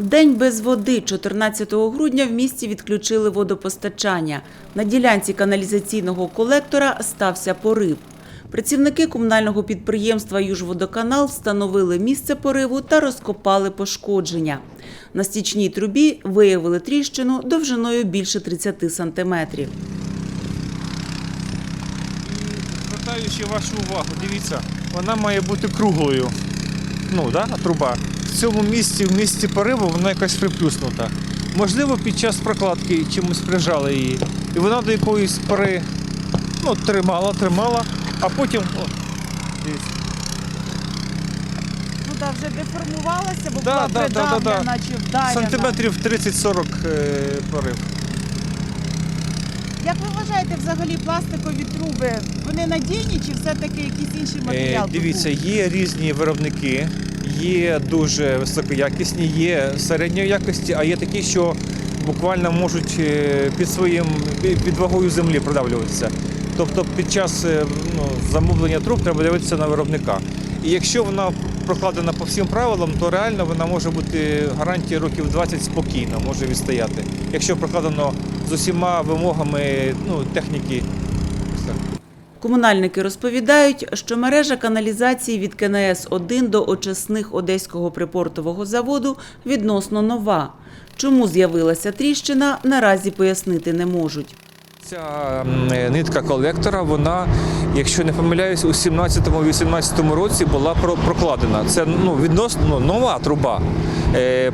День без води 14 грудня в місті відключили водопостачання. На ділянці каналізаційного колектора стався порив. Працівники комунального підприємства «Южводоканал» встановили місце пориву та розкопали пошкодження. На стічній трубі виявили тріщину довжиною більше 30 сантиметрів. Звертаю ще вашу увагу, дивіться, вона має бути круглою. Ну, да, труба. В цьому місці, в місці пориву, вона якась приплюснута. Можливо, під час прокладки чимось прижали її. І вона до якоїсь пори ну, тримала, тримала, а потім. О, дивіться. Вода вже деформувалася, бо Да, була да, да, придавлена, да, да. наче вдарена. Сантиметрів 30-40 е, порив. Як ви вважаєте, взагалі пластикові труби, вони надійні чи все-таки якийсь інший Е, тут Дивіться, був? є різні виробники, є дуже високоякісні, є середньої якості, а є такі, що буквально можуть е, під своїм під вагою землі продавлюватися. Тобто під час е, ну, замовлення труб треба дивитися на виробника. І якщо вона прокладена по всім правилам, то реально вона може бути гарантії років 20 спокійно, може відстояти. Якщо прокладено з усіма вимогами ну, техніки. Комунальники розповідають, що мережа каналізації від КНС-1 до очисних Одеського припортового заводу відносно нова. Чому з'явилася тріщина, наразі пояснити не можуть. Ця нитка колектора, вона, якщо не помиляюсь, у 17-18 році була прокладена. Це ну, відносно нова труба,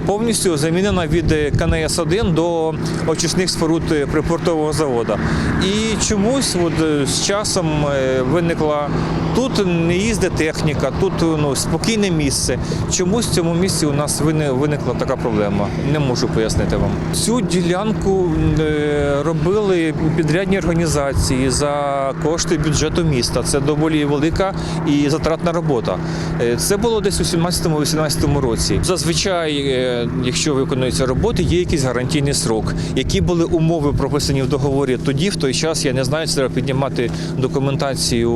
повністю замінена від е, КНС-1 до очисних споруд е, припортового заводу. І чомусь от, е, з часом е, виникла тут не їздить техніка, тут ну, спокійне місце. Чомусь в цьому місці у нас вини- виникла така проблема. Не можу пояснити вам. Цю ділянку е, робили підрядні організації за кошти бюджету міста. Це доволі велика і затратна робота. Е, Це було десь у 17-18 році. Зазвичай, е, якщо виконуються роботи, є якийсь гарантійний срок. Які були умови прописані в договорі тоді, в той час, я не знаю, треба піднімати документацію,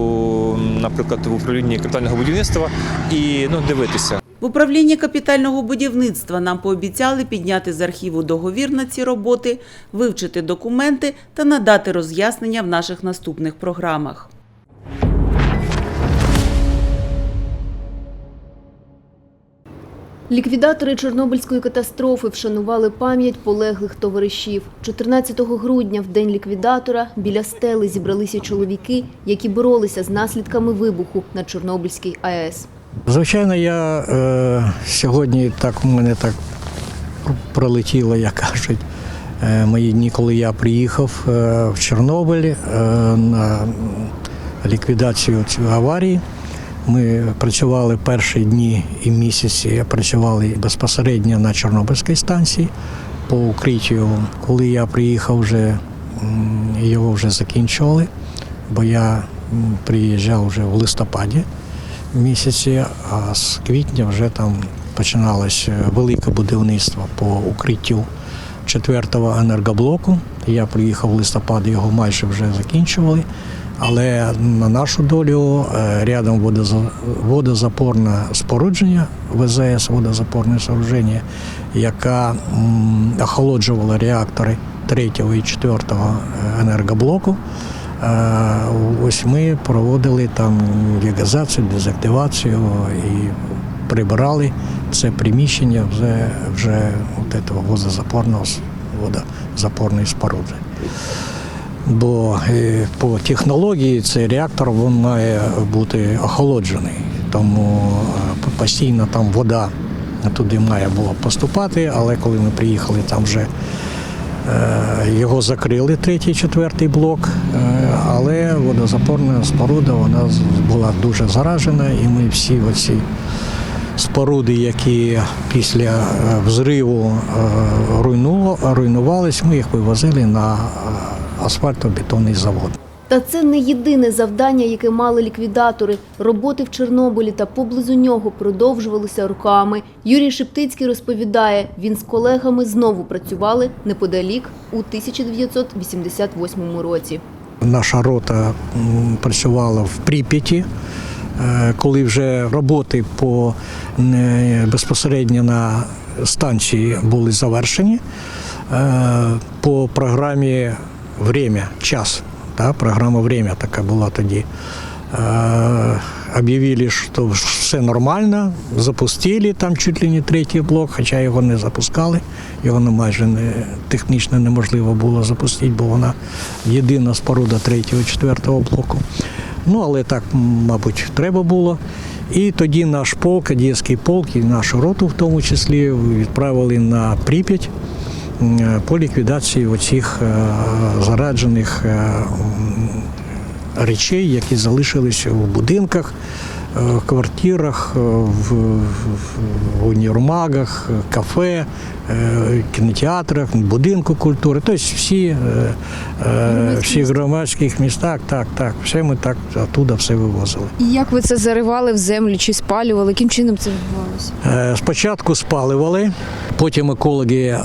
наприклад, в управлінні капітального будівництва і ну, дивитися. В управлінні капітального будівництва нам пообіцяли підняти з архіву договір на ці роботи, вивчити документи та надати роз'яснення в наших наступних програмах. Ліквідатори Чорнобильської катастрофи вшанували пам'ять полеглих товаришів. 14 грудня, в день ліквідатора, біля стели зібралися чоловіки, які боролися з наслідками вибуху на Чорнобильській АЕС. Звичайно, я е, сьогодні так у мене так пролетіло, як кажуть, е, мої дні, коли я приїхав е, в Чорнобиль е, на ліквідацію цієї аварії. Ми працювали перші дні і місяці, працювали безпосередньо на Чорнобильській станції по укриттю. Коли я приїхав, вже його вже закінчували, бо я приїжджав вже в листопаді місяці, а з квітня вже там починалось е, велике будівництво по укриттю четвертого енергоблоку. Я приїхав в листопаді, його майже вже закінчували. Але на нашу долю е, рядом водозапорне спорудження, ВЗС водозапорне спорудження, яка охолоджувала реактори третього і четвертого е, енергоблоку. Е, Ось ми проводили там легалізацію, дезактивацію і прибирали це приміщення вже, вже от этого водозапорного водозапорної споруди. Бо е, по технології цей реактор він має бути охолоджений, тому е, постійно там вода туди має було поступати, але коли ми приїхали, там вже Е, Його закрили третій, четвертий блок, але водозапорна споруда вона була дуже заражена, і ми всі оці споруди, які після взриву руйнувались, ми їх вивозили на асфальтобетонний завод. Та це не єдине завдання, яке мали ліквідатори. Роботи в Чорнобилі та поблизу нього продовжувалися роками. Юрій Шептицький розповідає, він з колегами знову працювали неподалік у 1988 році. Наша рота працювала в Прип'яті, е, коли вже роботи по безпосередньо на станції були завершені е, по програмі Время, час. Да, програма Время така була тоді. Е, Об'явили, що все нормально, запустили там чуть ли не третій блок, хоча його не запускали. Його майже не, технічно неможливо було запустити, бо вона єдина споруда третього, четвертого блоку. Ну, але так, мабуть, треба було. І тоді наш полк, Одеський полк, і нашу роту в тому числі відправили на Прип'ять по ліквідації оцих е, зараджених е, речей, які залишилися в будинках, е, квартирах, е, в, в, в універмагах, кафе, е, кінотеатрах, будинку культури. Тобто всі, е, всі громадських містах, так, так, все ми так оттуда все вивозили. І як ви це заривали в землю чи спалювали? Яким чином це відбувалося? Е, Спочатку спалювали, потім екологи е,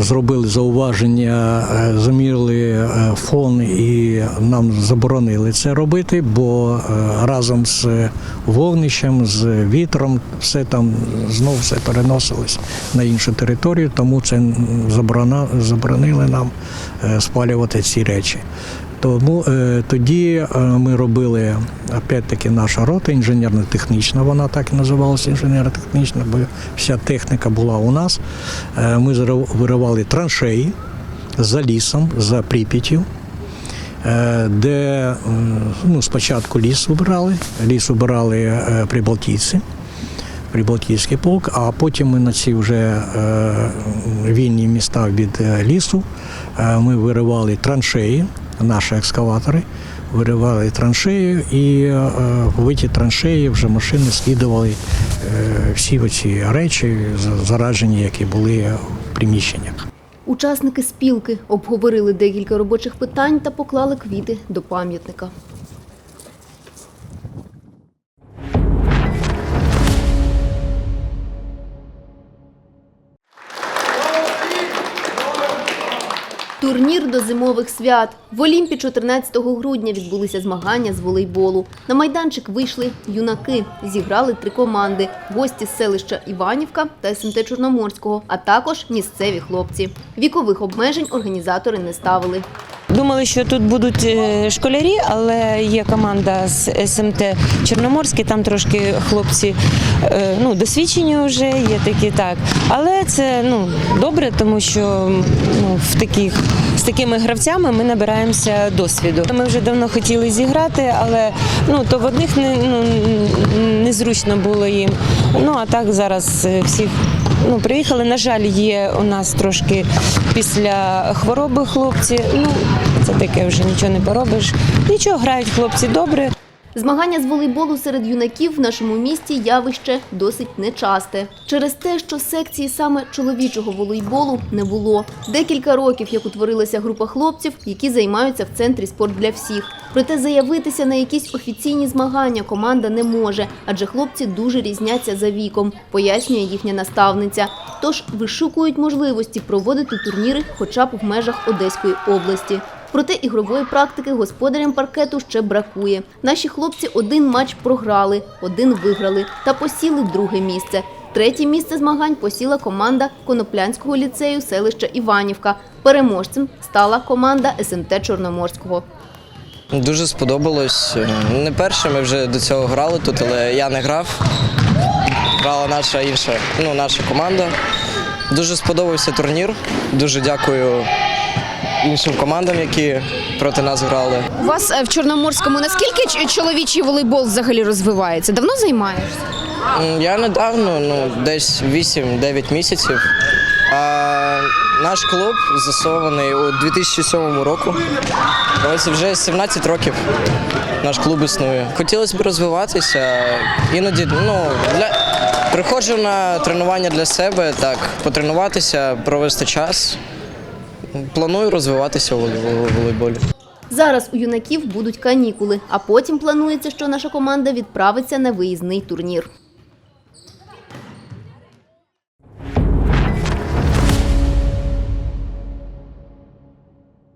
зробили зауваження, е, замірили фон і нам заборонили це робити, бо разом з вогнищем, з вітром, все там знов все переносилось на іншу територію, тому це м, заборона, заборонили нам е, спалювати ці речі. Тому е, тоді е, ми робили опять-таки наша рота інженерно-технічна, вона так і називалася інженерно-технічна, бо вся техніка була у нас. Ми виривали траншеї за лісом, за Прип'яттю, е, де е, ну, спочатку ліс убирали, ліс убирали е, прибалтійці. Прибалтійський полк, а потім ми на ці вже е, вільні міста від лісу ми виривали траншеї, наші екскаватори, виривали траншею і е, в ті траншеї вже машини скидували е, всі ці речі, заражені, які були в приміщеннях. Учасники спілки обговорили декілька робочих питань та поклали квіти до пам'ятника. Турнір до зимових свят. В Олімпі 14 грудня відбулися змагання з волейболу. На майданчик вийшли юнаки. Зіграли три команди: гості з селища Іванівка та СМТ Чорноморського, а також місцеві хлопці. Вікових обмежень організатори не ставили. Думали, що тут будуть е, школярі, але є команда з СМТ Чорноморський, там трошки хлопці е, ну, досвідчені вже, є такі так. Але це ну, добре, тому що ну, в таких, з такими гравцями ми набираємося досвіду. Ми вже давно хотіли зіграти, але ну, то в одних не, ну, незручно було їм. Ну а так зараз е, всіх ну, приїхали. На жаль, є у нас трошки після хвороби хлопці. Ну, це таке вже нічого не поробиш. Нічого, грають хлопці добре. Змагання з волейболу серед юнаків в нашому місті явище досить нечасте. Через те, що секції саме чоловічого волейболу не було. Декілька років, як утворилася група хлопців, які займаються в центрі спорт для всіх. Проте заявитися на якісь офіційні змагання команда не може, адже хлопці дуже різняться за віком, пояснює їхня наставниця. Тож вишукують можливості проводити турніри хоча б в межах Одеської області. Проте ігрової практики господарям паркету ще бракує. Наші хлопці один матч програли, один виграли та посіли друге місце. Третє місце змагань посіла команда Коноплянського ліцею селища Іванівка. Переможцем стала команда СМТ Чорноморського. Дуже сподобалось. Не перше ми вже до цього грали тут, але я не грав. Грала наша інша, ну, наша команда. Дуже сподобався турнір. Дуже дякую іншим командам, які проти нас грали. У вас е, в Чорноморському наскільки чоловічий волейбол взагалі розвивається? Давно займаєшся? Я недавно, ну, десь 8-9 місяців. А наш клуб заснований у 2007 року. Ось вже 17 років наш клуб існує. Хотілося б розвиватися. Іноді ну, для... приходжу на тренування для себе, так, потренуватися, провести час. Планую розвиватися у волей- волейболі. Зараз у юнаків будуть канікули, а потім планується, що наша команда відправиться на виїзний турнір.